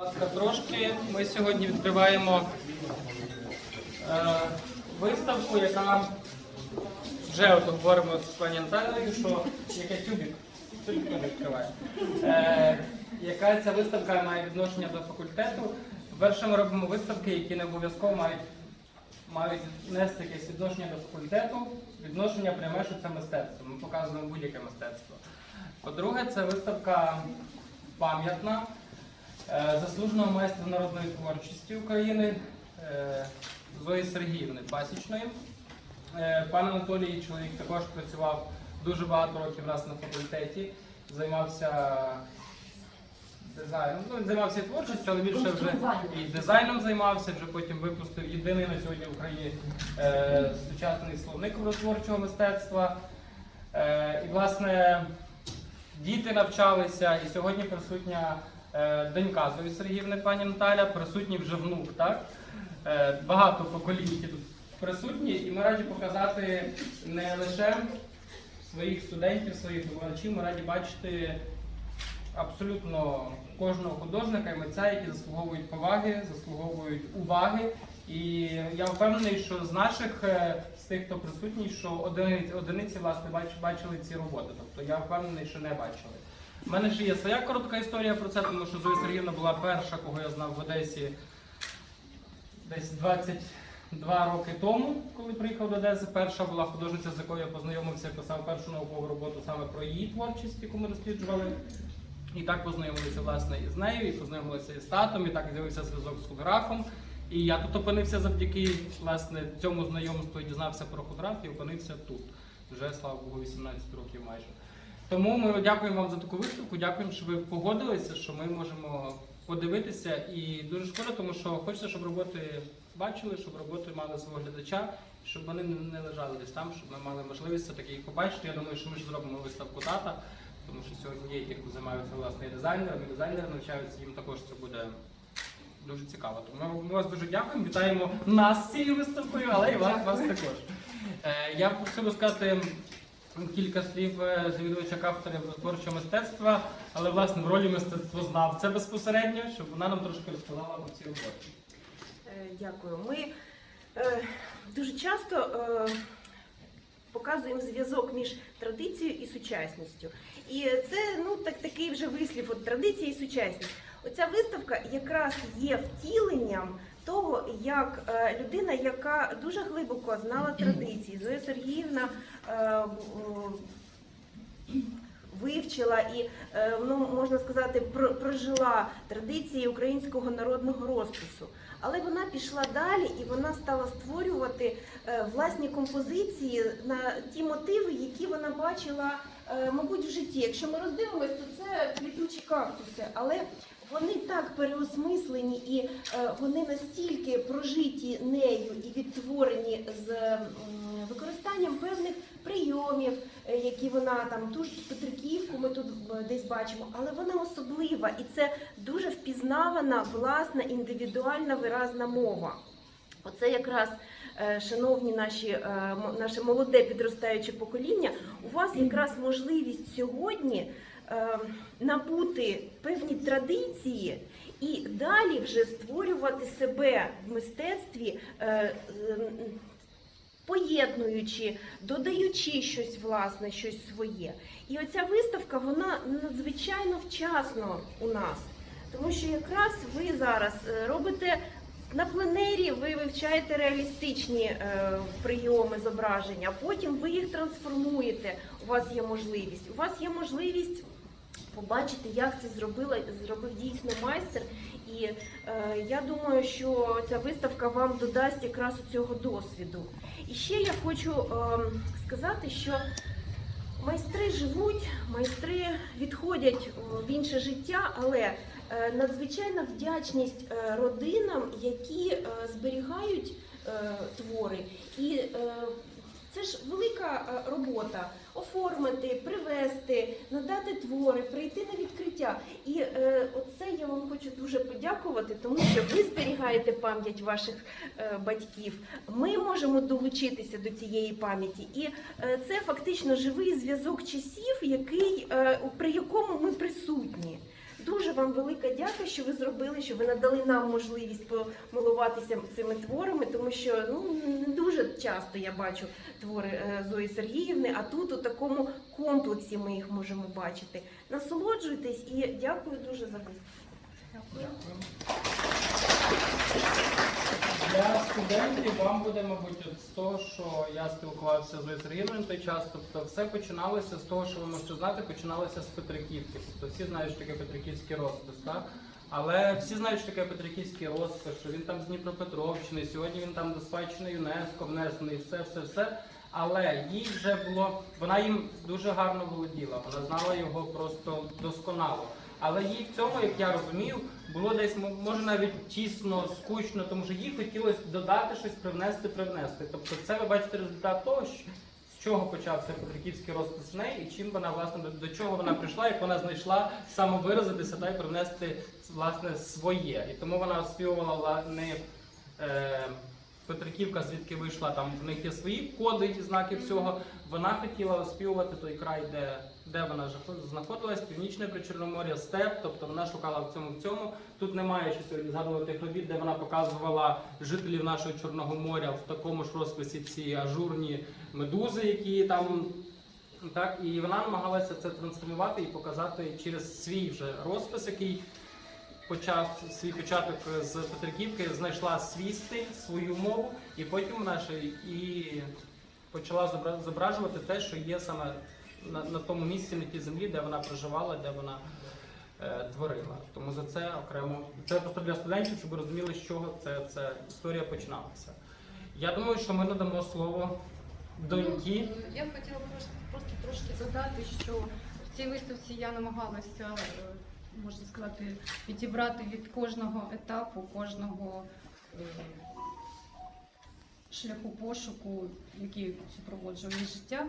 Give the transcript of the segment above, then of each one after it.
ласка, Трошки ми сьогодні відкриваємо е, виставку, яка вже от говоримо з пані Наталією, що яке тюбік, тюбік відкриває. Е, яка ця виставка має відношення до факультету. По-перше, ми робимо виставки, які не обов'язково мають, мають нести якесь відношення до факультету. Відношення пряме, що це мистецтво. Ми показуємо будь-яке мистецтво. По-друге, це виставка пам'ятна. Е, заслуженого майстра народної творчості України е, Зої Сергіївни Пасічної. Е, Пан Анатолій чоловік також працював дуже багато років у нас на факультеті, займався дизайном. Ну, він займався творчістю, але більше вже і дизайном займався, вже потім випустив єдиний на сьогодні в Україні е, сучасний словник образотворчого мистецтва. Е, і, власне, діти навчалися, і сьогодні присутня донька Зої Сергіївни, пані Наталя, присутній вже внук, так? Е, багато поколінь які тут присутні, і ми раді показати не лише своїх студентів, своїх викладачів, ми раді бачити абсолютно кожного художника і митця, які заслуговують поваги, заслуговують уваги. І я впевнений, що з наших, е, з тих, хто присутній, що одиниці, одиниці власне бачили ці роботи. Тобто я впевнений, що не бачили. У мене ще є своя коротка історія про це, тому що Зоя Сергіївна була перша, кого я знав в Одесі десь 22 роки тому, коли приїхав до Одеси. Перша була художниця, з якою я познайомився, писав першу наукову роботу саме про її творчість, яку ми досліджували. І так познайомилися власне і нею, і познайомилися і з татом, і так з'явився зв'язок з фотографом. І я тут опинився завдяки власне цьому знайомству і дізнався про фотограф і опинився тут. Вже слава Богу, 18 років майже. Тому ми дякуємо вам за таку виставку. Дякуємо, що ви погодилися, що ми можемо подивитися. І дуже шкода, тому що хочеться, щоб роботи бачили, щоб роботи мали свого глядача, щоб вони не лежали десь там, щоб ми мали можливість все-таки їх побачити. Я думаю, що ми ж зробимо виставку тата, тому що сьогодні є ті, займаються власне дизайнерами, і дизайнери навчаються, їм також це буде. Дуже цікаво. Тому ми, вас дуже дякуємо. Вітаємо нас з цією виставкою, але і вас, вас також. Е, я би сказати кілька слів е, завідувача кафедри творчого мистецтва, але власне в ролі мистецтвознавця безпосередньо, щоб вона нам трошки розказала про ці роботи. Е, Дякую. Ми е, дуже часто показуємо зв'язок між традицією і сучасністю. І це ну, так, такий вже вислів от, традиція і сучасність. Оця виставка якраз є втіленням того, як е, людина, яка дуже глибоко знала традиції, Зоя Сергіївна е, вивчила і, е, ну, можна сказати, прожила традиції українського народного розпису. Але вона пішла далі і вона стала створювати власні композиції на ті мотиви, які вона бачила, мабуть, в житті. Якщо ми роздивимось, то це квітучі кактуси, але вони так переосмислені і е, вони настільки прожиті нею і відтворені з використанням певних прийомів, е, які вона там ту ж Петриківку ми тут е, десь бачимо, але вона особлива і це дуже впізнавана власна індивідуальна виразна мова. Оце якраз, шановні наші, наше молоде підростаюче покоління, у вас якраз можливість сьогодні набути певні традиції і далі вже створювати себе в мистецтві, е, поєднуючи, додаючи щось власне, щось своє. І оця виставка вона надзвичайно вчасно у нас, тому що якраз ви зараз е, робите. На пленері ви вивчаєте реалістичні е, прийоми зображення, потім ви їх трансформуєте. У вас є можливість. У вас є можливість побачити, як це зробила, зробив дійсно майстер. І е, я думаю, що ця виставка вам додасть якраз цього досвіду. І ще я хочу е, сказати, що майстри живуть, майстри відходять е, в інше життя, але е, надзвичайна вдячність е, родинам, які е, зберігають е, твори. І е, це ж велика е, робота оформити, привезти, надати твори, прийти на відкриття. І е, оце я вам хочу дуже подякувати, тому що ви зберігаєте пам'ять ваших е, батьків. Ми можемо долучитися до цієї пам'яті, і е, це фактично живий зв'язок часів, який е, при якому ми присутні. Дуже вам велика дяка, що ви зробили, що ви надали нам можливість помилуватися цими творами, тому що ну не дуже часто я бачу твори е, Зої Сергіївни, а тут у такому комплексі ми їх можемо бачити. Насолоджуйтесь і дякую дуже за виступ. Дякую. Для студентів вам буде, мабуть, з того, що я спілкувався з Зоєю Сергіївною в той час. Тобто все починалося з того, що ви можете знати, починалося з Петриківки. Тобто всі знають, що таке Петриківський розпис, так? Але всі знають, що таке Петриківський розпис, що він там з Дніпропетровщини, сьогодні він там доспадщини ЮНЕСКО внесений, все, все, все. Але їй вже було, вона їм дуже гарно володіла, вона знала його просто досконало. Але їй в цьому, як я розумів, було десь може навіть тісно, скучно, тому що їй хотілося додати щось, привнести, привнести. Тобто, це ви бачите результат того, що- з чого почався Петриківський розпис в неї, і чим вона власне до, до чого вона прийшла, як вона знайшла самовиразитися та й привнести власне своє. І тому вона оспівувала не Петриківка, звідки вийшла, там в них є свої коди і знаки всього. Вона хотіла оспівувати той край, де, де вона знаходилась, північне причорномор'я, степ, тобто вона шукала в цьому в цьому. Тут немає ще сьогодні згадувати тих робіт, де вона показувала жителів нашого Чорного моря в такому ж розписі ці ажурні медузи, які там. Так, і вона намагалася це трансформувати і показати через свій вже розпис, який почав свій початок з Петриківки, знайшла свій стиль, свою мову, і потім вона ще і почала зображувати те, що є саме на, на тому місці, на тій землі, де вона проживала, де вона е, творила. Тому за це окремо це просто для студентів, щоб розуміли, з чого це, це історія починалася. Я думаю, що ми надамо слово доньки. Ну, Я б хотіла просто трошки додати, що в цій виставці я намагалася, е, можна сказати, відібрати від кожного етапу, кожного е, шляху пошуку, який супроводжує життя,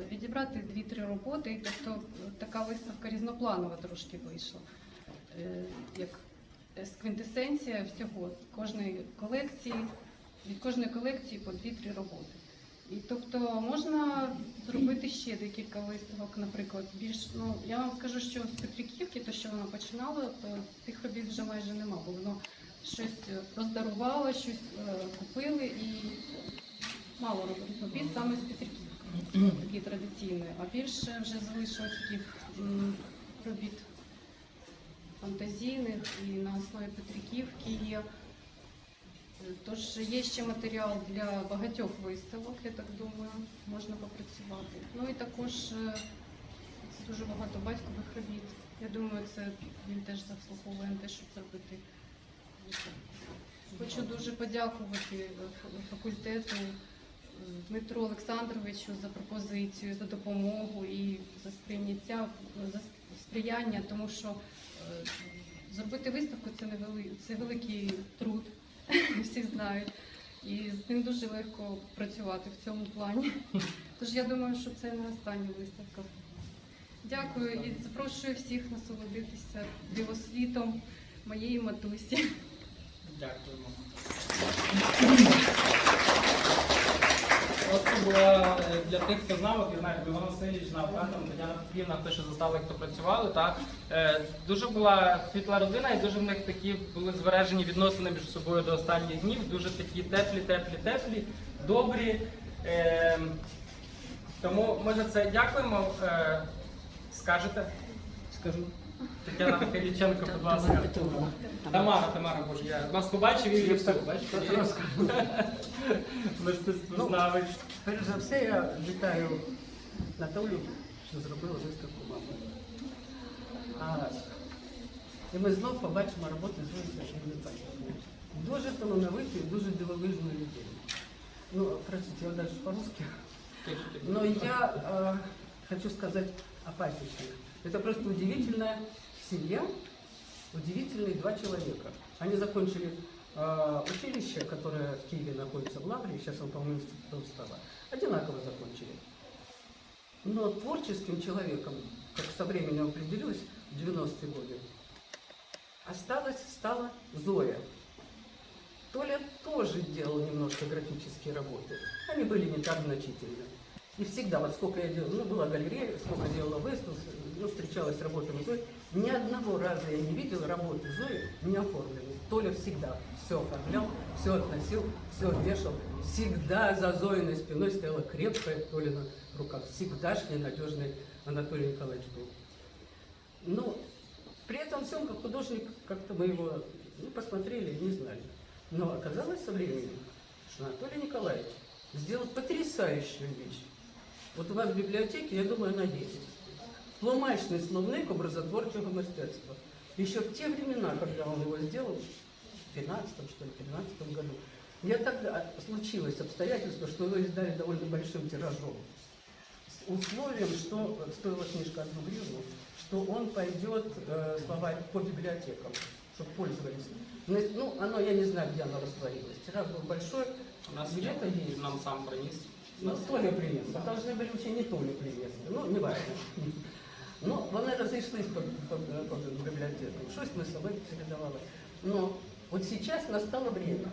е, відібрати дві-три роботи. І Тобто е, така виставка різнопланова трошки вийшла. Як квінтесенція всього кожної колекції, від кожної колекції по дві-три роботи. І тобто можна зробити ще декілька виставок, наприклад, більш ну я вам скажу, що з Петриківки, то що вона починала, то тих робіт вже майже нема, бо воно щось роздарувало, щось е, купили і мало робить робіт саме з Петриківки, такі традиційні. А більше вже залишилось таких м, робіт фантазійних і на основі Петриківки є. Тож є ще матеріал для багатьох виставок, я так думаю, можна попрацювати. Ну і також е, дуже багато батькових робіт. Я думаю, це він теж заслуговує на те, щоб зробити. Хочу дуже подякувати е, факультету е, Дмитру Олександровичу за пропозицію, за допомогу і за сприйняття, за сприяння, тому що зробити виставку це не це великий труд всі знають. І з ним дуже легко працювати в цьому плані. Тож я думаю, що це не остання виставка. Дякую і запрошую всіх насолодитися дивосвітом моєї матусі. Дякуємо. Це була для тих, хто знав, я знаю, Іван Васильович знав, там Тетяна Петрівна, хто ще застали, хто працювали, так. Е, Дуже була світла родина і дуже в них такі були збережені відносини між собою до останніх днів, дуже такі теплі, теплі, теплі, добрі. Е, Тому ми за це дякуємо. Е, Скажете? Скажу. Тетяна Михайліченко, будь ласка. Тамара, Тамара, боже, я вас побачив і все, бачите? Мистецтвознавець. Перш за все, я вітаю Наталю, що зробила виставку мами. А, і ми знов побачимо роботи з Зоєю Дуже талановиті, дуже дивовижну людину. Ну, простите, я даже по-русски. Но я э, хочу сказать о пасечных. Это просто удивительная семья, удивительные два человека. Они закончили э, училище, которое в Киеве находится в Лавре, сейчас он, по-моему, институт стало. Одинаково закончили. Но творческим человеком, как со временем определилось в 90-е годы, осталась, стала Зоя. Толя тоже делал немножко графические работы. Они были не так значительны. И всегда, вот сколько я делала, ну, была галерея, сколько делала выставок, ну, встречалась с работами Зои, ни одного раза я не видела работы Зои не оформленной. Толя всегда все оформлял, все относил, все вешал. Всегда за Зоиной спиной стояла крепкая Толина рука. Всегдашний надежный Анатолий Николаевич был. Ну, при этом всем, как художник, как-то мы его ну, посмотрели не знали. Но оказалось со временем, что Анатолий Николаевич сделал потрясающую вещь. Вот у вас в библиотеке, я думаю, она есть. Тлумачный словник образотворчого мистецтва. Еще в те времена, когда он его сделал, в 15 что ли, 13 году, я тогда случилось обстоятельство, что его издали довольно большим тиражом. С условием, что стоила книжка одну гривну, что он пойдет э, словарь по библиотекам, чтобы пользовались. Ну, Ну, оно, я не знаю, где оно растворилось. Тираж был большой, У нас где-то є, есть. нам сам приніс. Ну, Толя принес. А должны были вообще не Толя принести. Ну, не важно. Ну, вони розійшлись по, по, по библиотекам. Щось ми собой передавали. Но вот сейчас настало время,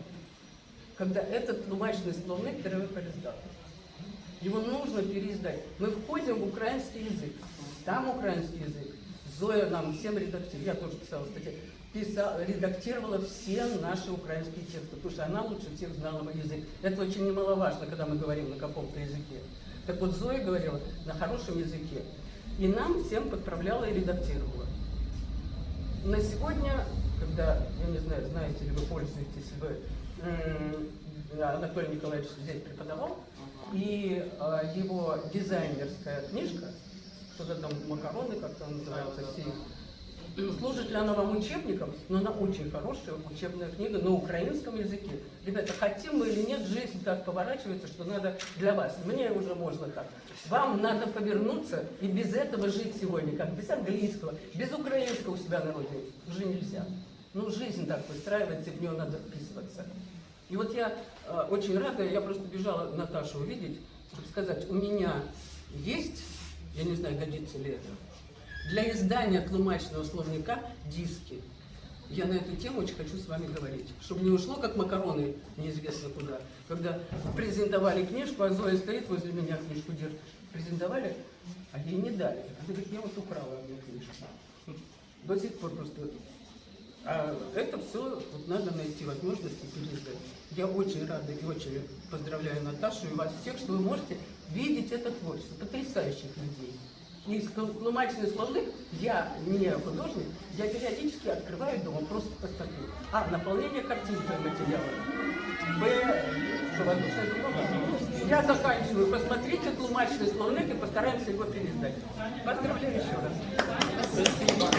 когда этот тлумачный словник треба переиздати. Его нужно переиздать. Мы входим в украинский язык. Там украинский язык. Зоя нам всем редактирует. Я тоже писала статьи. Писала, редактировала все наши украинские тексты, потому что она лучше всех знала мой язык. Это очень немаловажно, когда мы говорим на каком-то языке. Так вот, Зоя говорила на хорошем языке. И нам всем подправляла и редактировала. На сегодня, когда, я не знаю, знаете ли вы, пользуетесь вы, Анатолий Николаевич здесь преподавал, и а, его дизайнерская книжка, что-то там макароны, как-то называется, все служит ли она вам учебником, но она очень хорошая учебная книга на украинском языке. Ребята, хотим мы или нет, жизнь так поворачивается, что надо для вас. Мне уже можно так. Вам надо повернуться и без этого жить сегодня, как без английского, без украинского у себя на родине. Уже нельзя. Ну, жизнь так выстраивается, и в нее надо вписываться. И вот я э, очень рада, я просто бежала Наташу увидеть, чтобы сказать, у меня есть, я не знаю, годится ли это, для издания тлумачного словника диски. Я на эту тему очень хочу с вами говорить, чтобы не ушло, как макароны, неизвестно куда. Когда презентовали книжку, а Зоя стоит возле меня, книжку держит, презентовали, а ей не дали. Она говорит, я вот украла одну книжку. До сих пор просто а это все вот надо найти возможности переиздать. Я очень рада и очень поздравляю Наташу и вас всех, что вы можете видеть это творчество потрясающих людей. И тлумачный словник, я не художник, я периодически открываю дома, просто посмотрю. А, наполнение картинкой материала. Б. Я заканчиваю. Посмотрите тлумачный словник и постараемся его переиздать. Поздравляю еще раз. Спасибо.